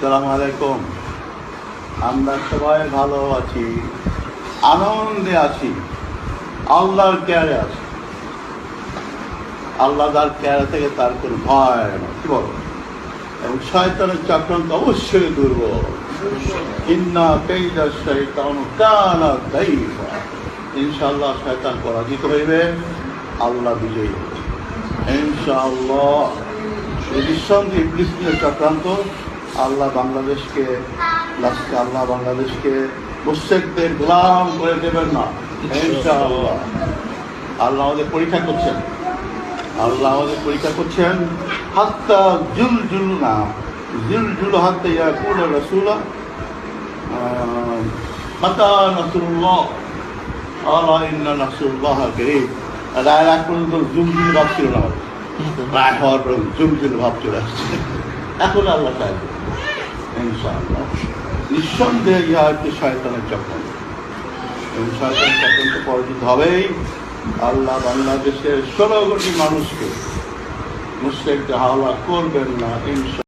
সালাম আলাইকুম। আমরা সবাই ভালো আছি, আনন্দে আছি, আল্লাহর কেয়ারে আছি। আল্লাহ তার কেয়ারে থেকে তার কোনো ভয় না কি বলো? এবং শয়তানের চক্রান্ত অবশ্যই দুর্বল। ইন্না কেইদা শয়তান কানা ইনশাআল্লাহ শয়তান পরাজিত হইবে, আল্লাহ বিজয়ী ইনশাআল্লাহ। এই নিঃসন্দেহে ইবলিস চক্রান্ত আল্লাহ বাংলাদেশকে, লাস্টে আল্লাহ বাংলাদেশকে মুসেকদের গোলাম করে দেবেন না। ইনশাআল্লাহ। আল্লাহ আমাদের পরীক্ষা করছেন। আল্লাহ আমাদের পরীক্ষা করছেন, হাত্তা জুল জুল না জুল জুল হাত্তা ইয়াকুল রসুলা মাতা নসরুল্লাহ আল্লাহ ইন্না নসরুল্লাহ করিম। রায় এক পর্যন্ত জুল জুল ভাব ছিল না। রায় হওয়ার পর জুল জুল ভাব চলে আসছে। এখন আল্লাহ সাহেব ইনশাআল্লাহ। নিঃসন্দেহে ইহা হচ্ছে শয়তানের চক্র এবং শয়তান চক্রান্ত পরাজিত হবেই। আল্লাহ বাংলাদেশের ষোলো কোটি মানুষকে মুসলিমকে হাওলা করবেন না ইনশা